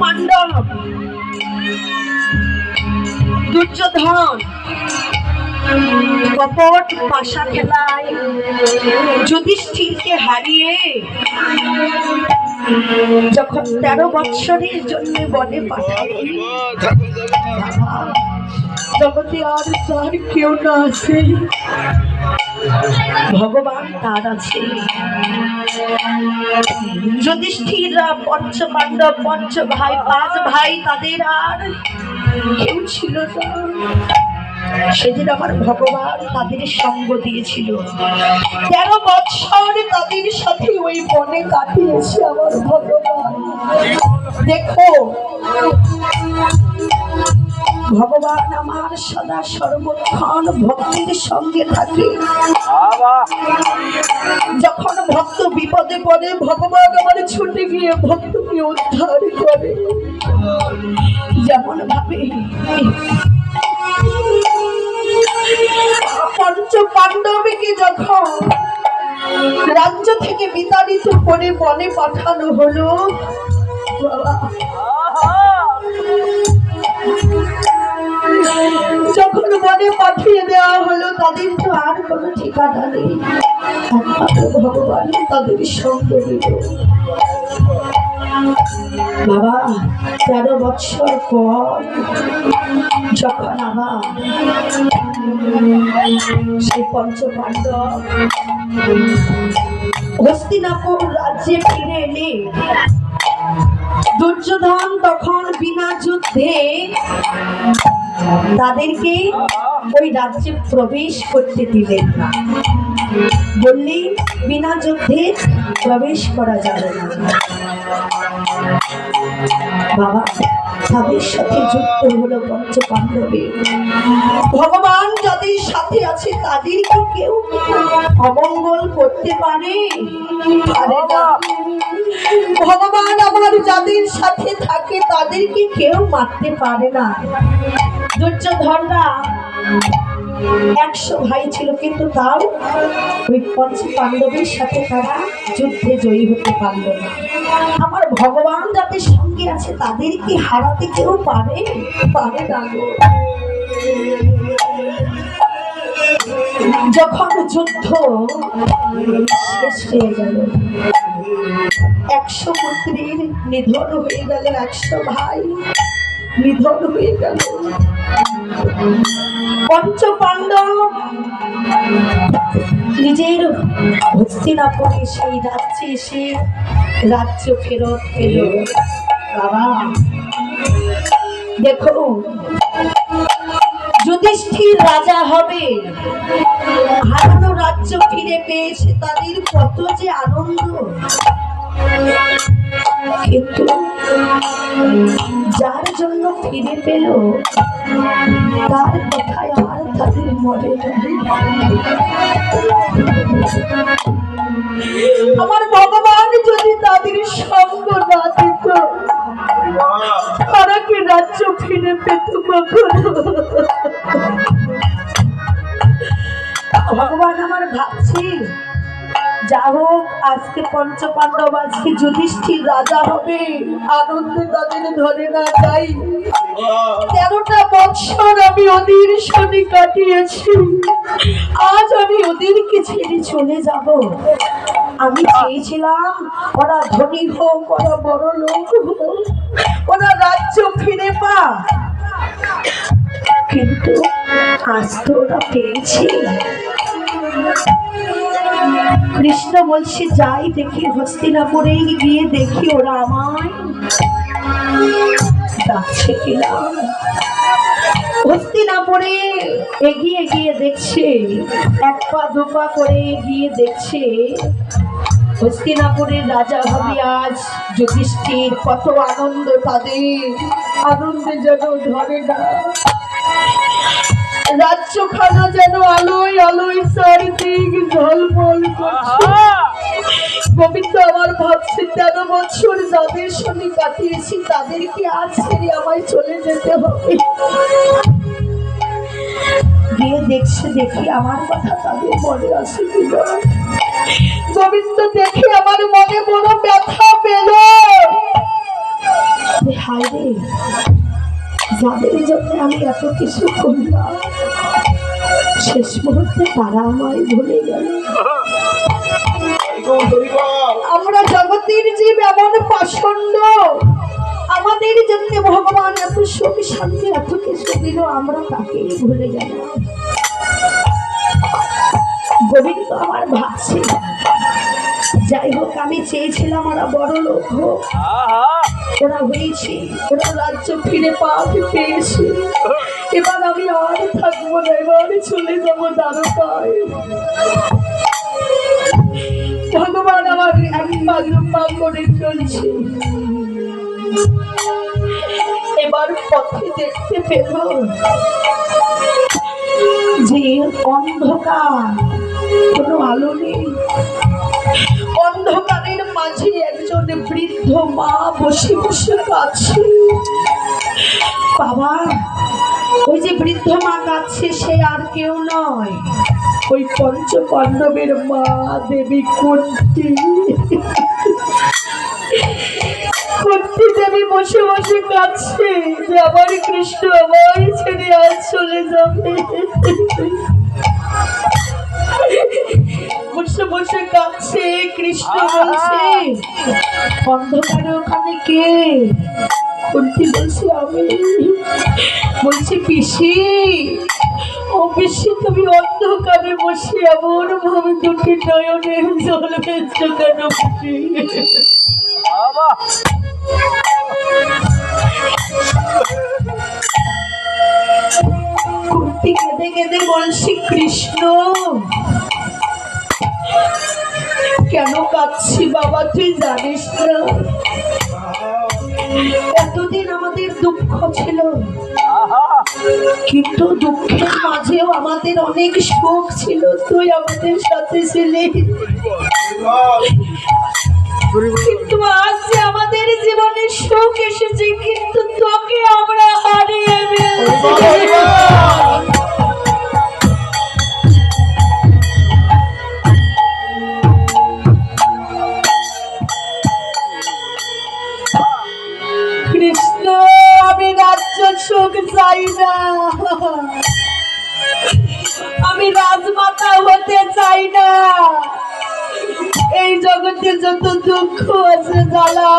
পাণ্ডব দুর্যোধন। কপট পাশা খেলায় যুধিষ্ঠিরকে হারিয়ে যখন তেরো বৎসরের জন্য বনে পাঠাবে জগতে আর তার কেউ না আছে। ভগবান তার আছে যুধিষ্ঠিররা পঞ্চ পাণ্ডব পঞ্চ ভাই পাঁচ ভাই তাদের আর কেউ ছিল সেদিন আমার ভগবান তাদের সঙ্গ দিয়েছিল। তেরো বৎসর তাদের সাথে ওই বনে কাটিয়েছে আমার ভগবান। দেখো ভগবান আমার সদা সর্বক্ষণ ভক্তির সঙ্গে থাকে। যখন ভক্ত বিপদে পড়ে ভগবান আমার ছুটে গিয়ে ভক্তকে উদ্ধার করে। যেমন ভাবে পঞ্চ পাণ্ডবীকে যখন রাজ্য থেকে বিতাড়িত করে বনে পাঠানো হলো বাবা, যখন বনে পাঠিয়ে দেওয়া হলো, তাদের তো আর কোনো ঠিকানা নেই। ভগবান তাদের সঙ্গ বাবা, তেরো বৎসর পর যখন আবার সেই পঞ্চ পাণ্ডব হস্তিনাপুর রাজ্যে ফিরে এলে দুর্যোধন তখন বিনা যুদ্ধে তাদেরকে ওই রাজ্যে প্রবেশ করতে দিলেন না। বললি বিনা যুদ্ধে প্রবেশ করা যাবে না। বাবা, তাদের সাথে যুক্ত হলো পঞ্চ পাণ্ডবে ভগবান যাদের সাথে আছে তাদের কি কেউ অমঙ্গল করতে পারে? ভগবান আমার যাদের সাথে থাকে, তাদেরকে কেউ মারতে পারে না। দুর্যোধনরা একশো ভাই ছিল, কিন্তু তাও ওই পঞ্চ পাণ্ডবের সাথে তারা যুদ্ধে জয়ী হতে পারল না। আমার ভগবান যাদের সঙ্গে আছে তাদের কি হারাতে কেউ পারে? পারে না। যখন যুদ্ধ শেষ হয়ে গেল একশো পুত্রীর নিধন হয়ে গেল একশো ভাই। নিধন হয়ে গেল। পঞ্চ নিজের হস্তিনাপুরে সেই রাজ্যে এসে রাজ্য ফেরত পেল। বাবা, দেখো যুধিষ্ঠির রাজা হবে হারানো রাজ্য ফিরে পেয়েছে তাদের কত যে আনন্দ কিন্তু যার জন্য ফিরে পেল, তার কথায় আর তাদের মনে। আমার ভগবান যদি তাদের সঙ্গ না দিত, তারা কি রাজ্য ফিরে পেত ভগবান আমার ভাবছি যা হোক, আজকে পঞ্চ পাণ্ডব আজকে যুধিষ্ঠির রাজা হবে। আনন্দে তাদের ধরে না যাই। তেরোটা বৎসর আমি ওদের শনি কাটিয়েছি। আজ আমি ওদেরকে ছেড়ে চলে যাব? আমি চেয়েছিলাম, ওরা ধনী হোক, ওরা বড় লোক হোক, ওরা রাজ্য ফিরে পা কিন্তু আজ তো ওরা পেয়েছে। কৃষ্ণ বলছে, যাই দেখি হস্তিনাপুরে গিয়ে দেখি ওরা আমায়। হস্তিনাপুরে এগিয়ে গিয়ে দেখছে, এক পা, দু পা করে গিয়ে দেখছে। হস্তিনাপুরের রাজা হবে আজ যুধিষ্ঠির, কত আনন্দ তাদের। আনন্দে যেন ধরে না। রাজ্যখানা যেন আলোয় আলোয় চারিদিক ঝলমল করছে। গোবিন্দ আমার ভাবছে তেরো বছর যাদের সঙ্গে কাটিয়েছি, তাদেরকে আজ ছেড়ে আমায় চলে যেতে হবে। গিয়ে দেখছে, দেখি আমার কথা তাদের মনে আছে গোবিন্দ দেখে আমার মনে বড় ব্যথা পেল। যাদের জন্য আমি এত কিছু করলাম, শেষ মুহূর্তে তারা আমায় ভুলে গেল। আমরা জগতের যে এমন পাষণ্ড আমাদের জন্য ভগবান এত সুখ শান্তি, এত কিছু দিল, আমরা তাকে ভুলে গেল গোবিন্দ আমার ভাবছে যাই হোক, আমি চেয়েছিলাম ওরা বড় লোক হোক ওরা হয়েছে ওরা রাজ্য ফিরে পাবে পেয়েছে এবার আমি আর থাকব না, এবার চলে যাব দ্বারকায়। ভগবান আমার এক পাগরুপা করে চলছে। এবার পথে দেখতে পেল যে অন্ধকার, কোনো আলো নেই। অন্ধকারের মাঝে একজন বৃদ্ধ মা বসে বসে কাছে বাবা, ওই যে বৃদ্ধ মা কাছে সে আর কেউ নয়। ওই পঞ্চ পাণ্ডবের মা দেবী কুন্তি। কুন্তি দেবী বসে বসে কাছে যে আমার কৃষ্ণ আমার ছেড়ে আজ চলে যাবে। বসে কাছে কৃষ্ণ বলছে অন্ধকারে ওখানে কে? কুন্তি বলছে আমি। বলছি পিসি। ও পিসি তুমি অন্ধকারে বসে এমন ভাবে দুটি নয়নের জল ফেলছো কেন পিসি? কুন্তি কেঁদে কেঁদে বলছি কৃষ্ণ। কেন কাঁদছি বাবা তুই জানিস না? এতদিন আমাদের দুঃখ ছিল। কিন্তু দুঃখের মাঝেও আমাদের অনেক সুখ ছিল। তুই আমাদের সাথে ছিলি। কিন্তু আজ যে আমাদের জীবনে সুখ এসেছে কিন্তু তোকে আমরা হারিয়ে ফেলছি।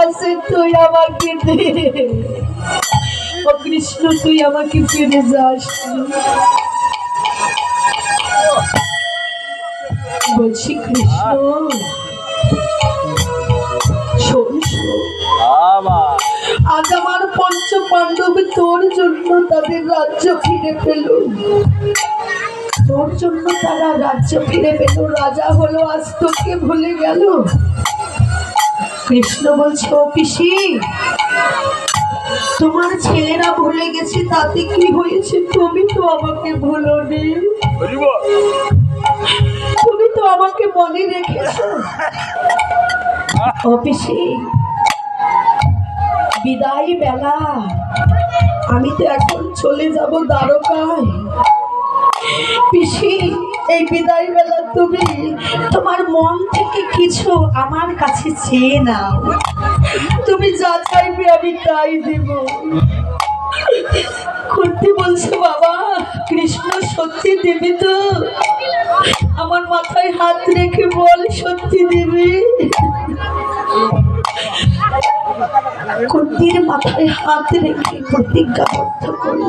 আছে তুই আমাকে দে। ও কৃষ্ণ তুই আমাকে ফিরে যাস। বলছি কৃষ্ণ আজ আমার পঞ্চ পাণ্ডব তোর জন্য তাদের রাজ্য ফিরে পেল। তোর জন্য তারা রাজ্য ফিরে পেল। রাজা হলো আজ তোকে ভুলে গেল। কৃষ্ণ বলছে ও পিসি তোমার ছেলেরা ভুলে গেছে তাতে কি হয়েছে? তুমি তো আমাকে ভুলোনি। তুমি তো আমাকে মনে রেখেছো। ও পিসি বিদায় বেলা আমি তো এখন চলে যাব দ্বারকায়। পিসি এই বিদায় বেলা তুমি তোমার মন থেকে কিছু আমার কাছে চেয়ে নাও। তুমি যা চাইবে আমি তাই দেব। কুর্তি বলছো, বাবা, কৃষ্ণ সত্যি দিবি তো। আমার মাথায় হাত রেখে বল, সত্যি দিবি? কুন্তির মাথায় হাত রেখে প্রতিজ্ঞাবদ্ধ করল।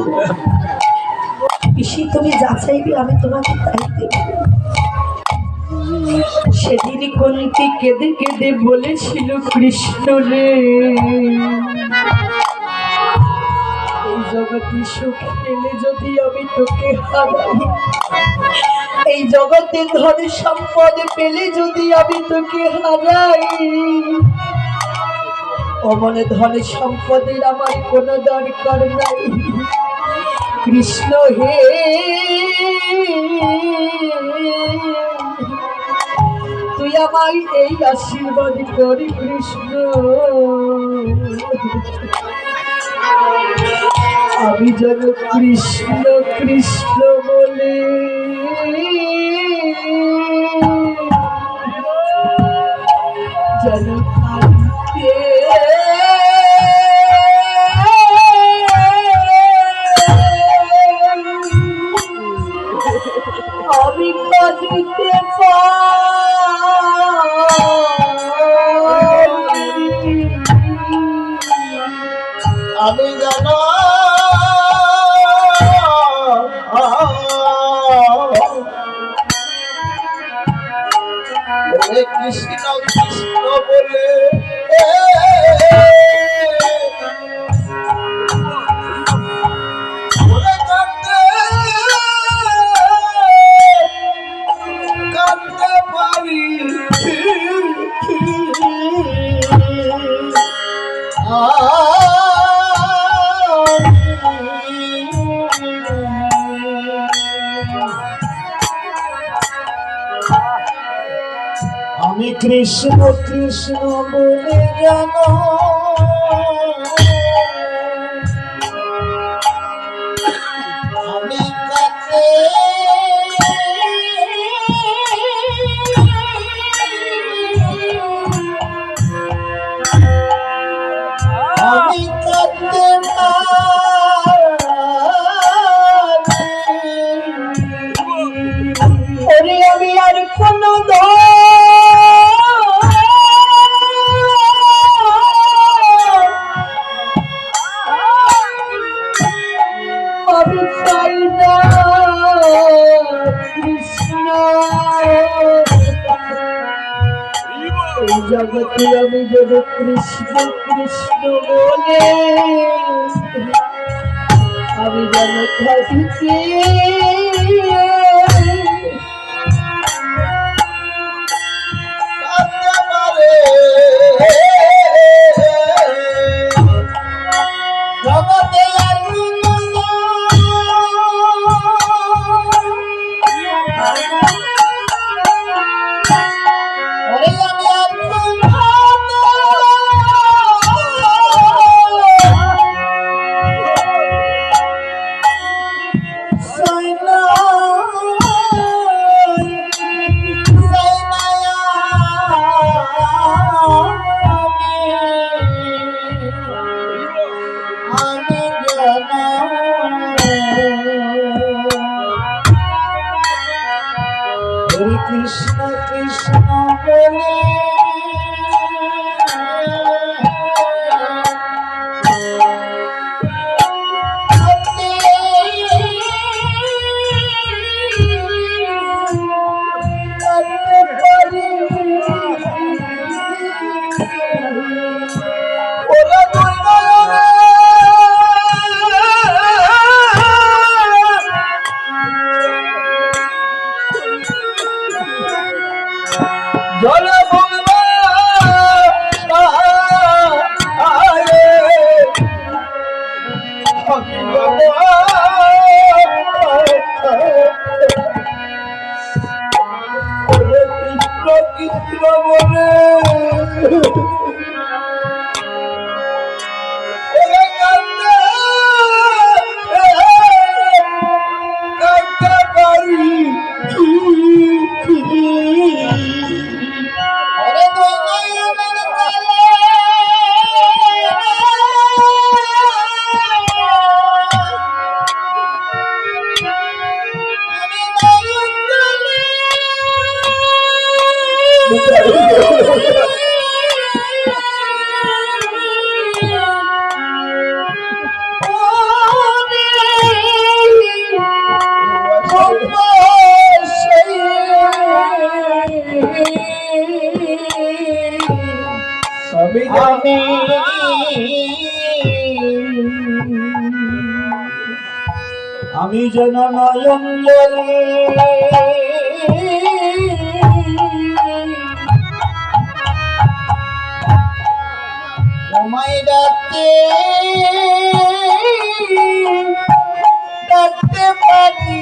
পিসি তুমি যা চাইবে আমি তোমাকে তাই দেব। সেদিন কুন্তি কেঁদে কেঁদে বলেছিল, কৃষ্ণ রে জগতে সুখ পেলে যদি আমি তোকে হারাই, এই জগতে ধন সম্পদ পেলে যদি আমি তোকে হারাই, অমনে ধন সম্পদের আমার কোনো দরকার নাই। কৃষ্ণ হে। তুই আমায় এই আশীর্বাদ করি কৃষ্ণ। আমি যেন কৃষ্ণ কৃষ্ণ বলে। যেন আমি কৃষ্ণ কৃষ্ণ বলে জানো। জগতে আমি বলি কৃষ্ণ কৃষ্ণ বলে। আমি যেন থাকিতে ডাকতে পারি।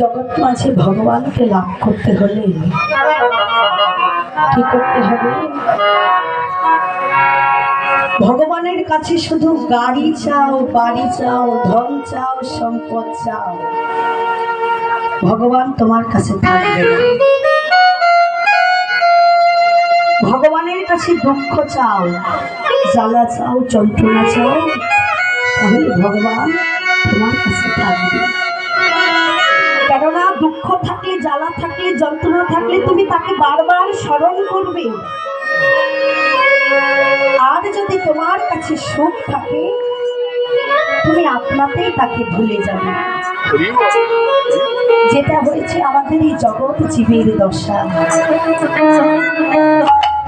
জগৎ মাঝে ভগবানকে লাভ করতে হলে কি করতে হবে? ভগবানের কাছে শুধু গাড়ি চাও, বাড়ি চাও, ধন চাও, সম্পদ চাও। ভগবান তোমার কাছে ভগবানের কাছে দুঃখ চাও, জ্বালা চাও, যন্ত্রণা চাও, তাহলে ভগবান তোমার কাছে থাকবে। কেননা দুঃখ থাকলে, জ্বালা থাকলে, যন্ত্রণা থাকলে তুমি তাকে বারবার স্মরণ করবে। আর যদি তোমার কাছে সুখ থাকে, তুমি আপনাতেই তাকে ভুলে যাবে। যেটা হয়েছে আমাদের এই জগৎ জীবের দশা।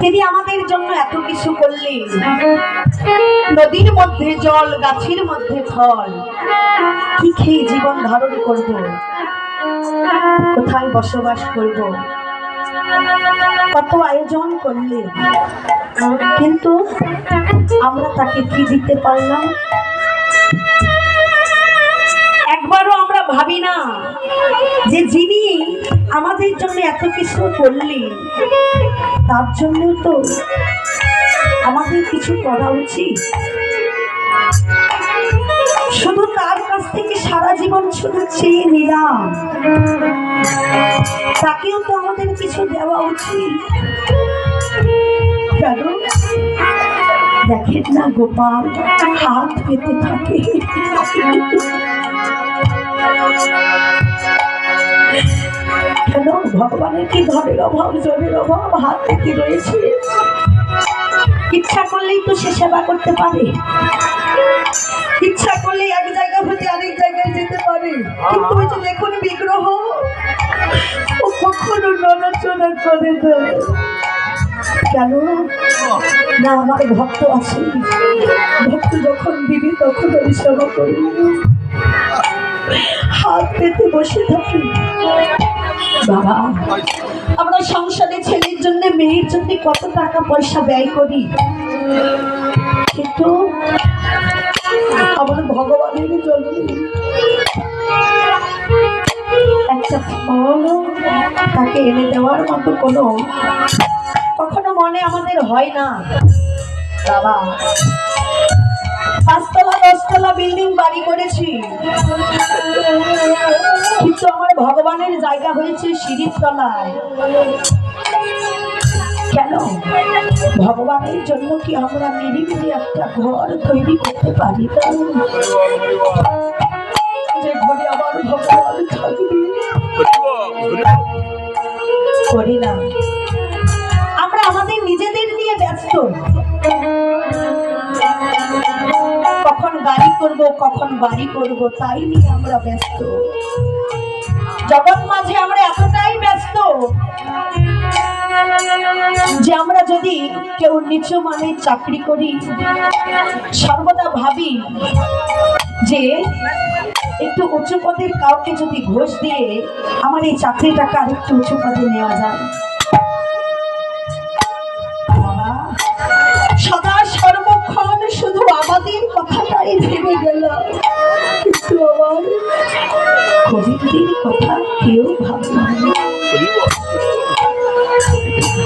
তিনি আমাদের জন্য এত কিছু করলেন। নদীর মধ্যে জল, গাছের মধ্যে ফল। কি খেয়ে জীবন ধারণ করব? কোথায় বসবাস করব? কত আয়োজন করলে? কিন্তু আমরা তাকে কি দিতে পারলাম? একবারও আমরা ভাবি না যে যিনি আমাদের জন্য এত কিছু করলেন, তার জন্য তো আমাদের কিছু করা উচিত। থেকে সারা জীবন শুধু চেয়ে নিলাম। তাকেও তো আমাদের কিছু দেওয়া উচিত। দেখেন না গোপাল, হাত পেতে থাকে। কেন? ভগবানের কি ঘরের অভাব জলের অভাব? হাত পেতে রয়েছে। ইচ্ছা করলেই তো সে সেবা করতে পারে। ইচ্ছা করলে এক জায়গা হতে আরেক জায়গায় যেতে পারে। কিন্তু ওই যে দেখুন বিগ্রহ, ও কখনো নড়াচড়া করে না। কেন? না আমার ভক্ত আছে। ভক্ত যখন দিবি, তখন আমি সেবা করবি। হাত পেতে বসে থাকি। বাবা, আমরা সংসারে ছেলের জন্য, মেয়ের জন্য কত টাকা পয়সা ব্যয় করি। কিন্তু আমার ভগবানের তাকে এনে দেওয়ার মতো কোনো কখনো মনে আমাদের হয় না। বাবা, পাঁচতলা, দশতলা বিল্ডিং বাড়ি করেছি। কিন্তু আমার ভগবানের জায়গা হয়েছে সিঁড়ির তলায়। কেন? ভগবানের জন্য কি আমরা নিরিবিলি একটা ঘর তৈরি করতে পারি যে ঘরে ভগবান করি না। আমরা আমাদের নিজেদের নিয়ে ব্যস্ত। কখন গাড়ি করব, কখন বাড়ি করব, তাই নিয়ে আমরা ব্যস্ত। জগৎ মাঝে আমরা এতটাই যে আমরা যদি কেউ নিচু মানে চাকরি করি, সর্বদা ভাবি যে একটু উঁচু পদের কাউকে যদি ঘোষ দিয়ে আমার এই চাকরিটাকে আরেকটু উঁচু পদে নেওয়া যায় সদা সর্বক্ষণ শুধু আমাদের কথাটাই ভেবে গেল কিন্তু আমার কথা কেউ ভাবল।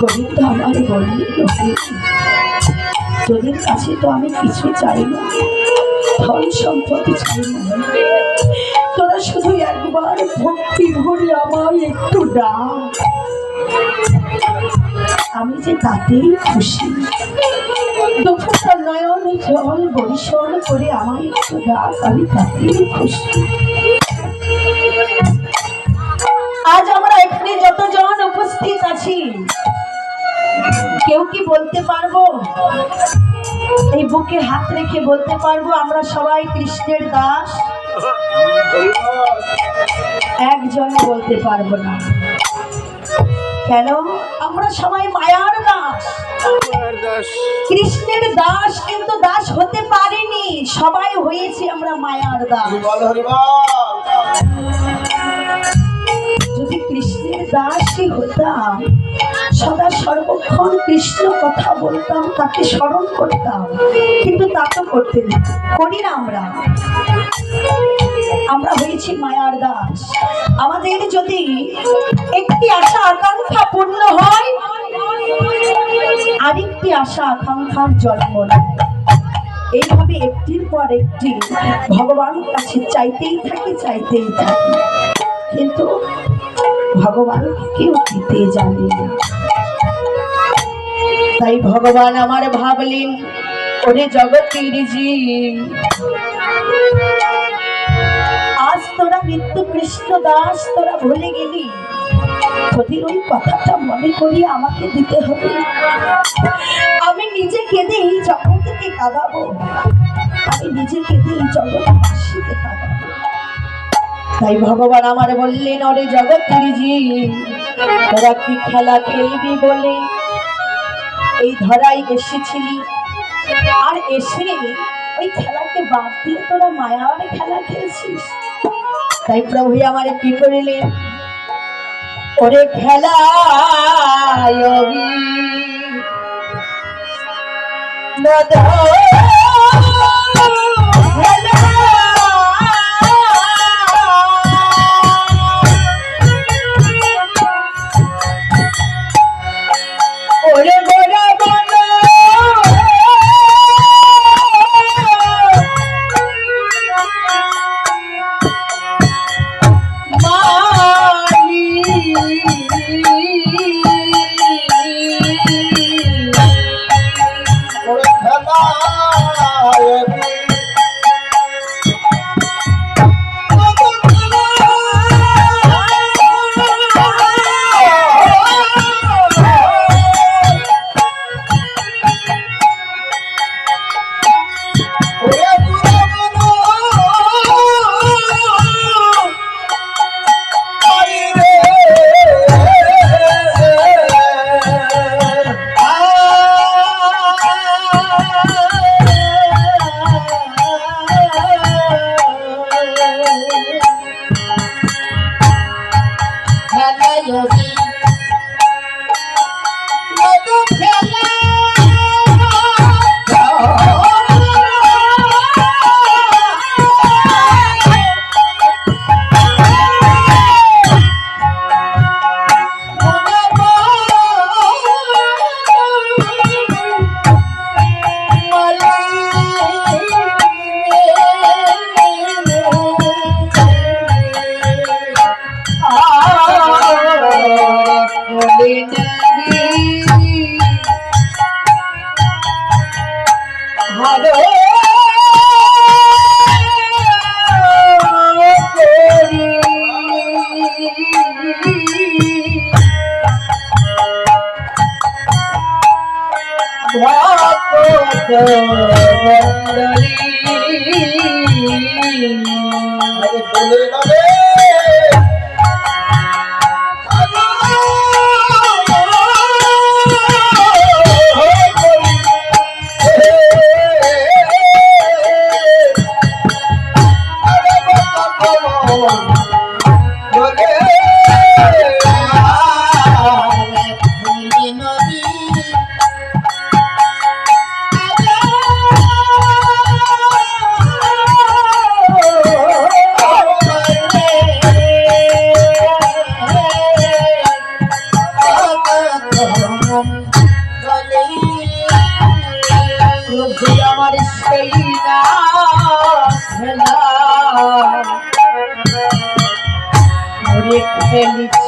গোবিন্দ আমার বললি তোদের কাছে তো আমি কিছু চাই না, ধন সম্পত্তি চাই না। তোরা শুধু একবার ভক্তি ভরে আমার একটু ডাক। আমি যে তাতেই খুশি দুপুরটা নয়ন, জল বরিশন করে আমার একটু ডাক, আমি তাতেই খুশি। আজ আমরা এখানে যতজন উপস্থিত আছি কেউ কি বলতে পারব? এই বুকে হাত রেখে বলতে পারব আমরা সবাই কৃষ্ণের দাস। একজন বলতে পারব না। কেন? আমরা সবাই মায়ার দাস। কৃষ্ণের দাস কিন্তু দাস হতে পারেনি। সবাই হয়েছি আমরা মায়ার দাস। যদি কৃষ্ণের দাসই হতাম, সদা সর্বক্ষণ কৃষ্ণ কথা বলতাম, তাকে স্মরণ করতাম। কিন্তু তা তো করতে করি না আমরা। আমরা হয়েছি মায়ার দাস। আমাদের যদি একটি আশা আকাঙ্ক্ষা পূর্ণ হয়, আরেকটি আশা আকাঙ্ক্ষার জন্ম এইভাবে একটির পর একটি ভগবানের কাছে চাইতেই থাকি চাইতেই থাকি। কিন্তু ভগবান কেউ দিতে জানে তাই ভগবান আমার ভাবলেন, ওরে জগতের জি আজ তোরা মৃত্যু কৃষ্ণ দাস, তোরা ভুলে গেলি। তোদের ওই কথাটা মনে করি আমাকে দিতে হবে। আমি নিজে কেঁদে এই জগৎকে কাঁদাবো। আমি নিজে কেঁদে এই জগৎবাসীকে কাঁদাবো তাই ভগবান আমার বললেন, অরে জগৎ জি তোরা কি খেলা খেলবি বলে? এই ধরাই এসেছিলি। আর এসে ওই খেলাকে বাদ দিয়ে তোরা মায়ার খেলা খেলছিস। তাই প্রভু আমার কি করিলেন? ওরে খেলা ওরে ভক্ত ওরে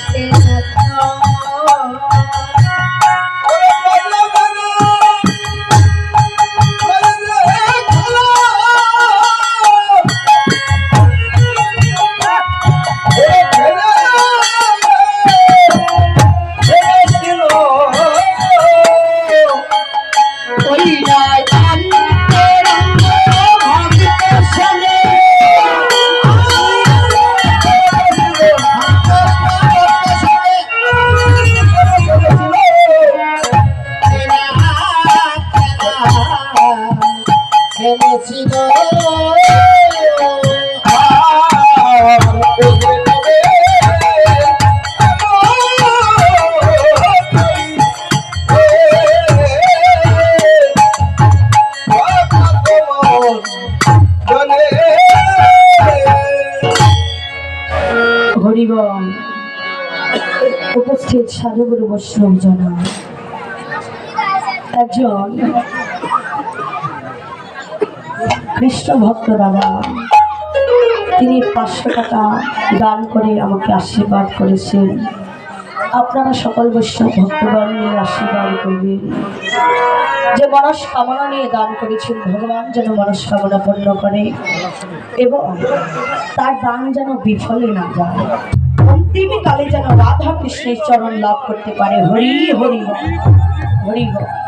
সাধুগুরু বৈষ্ণব জনা একজন কৃষ্ণ ভক্ত দাদা। তিনি পাঁচশো টাকা দান করে আমাকে আশীর্বাদ করেছেন। আপনারা সকল বৈষ্ণব ভক্তগণ নিয়ে আশীর্বাদ করবেন। যে মনস্কামনা নিয়ে দান করেছেন, ভগবান যেন মনস্কামনা পূর্ণ করে এবং তার দান যেন বিফলে না যায়। অন্তিমকালে যেন রাধা কৃষ্ণের চরণ লাভ করতে পারে হরি হরি হরি হরি।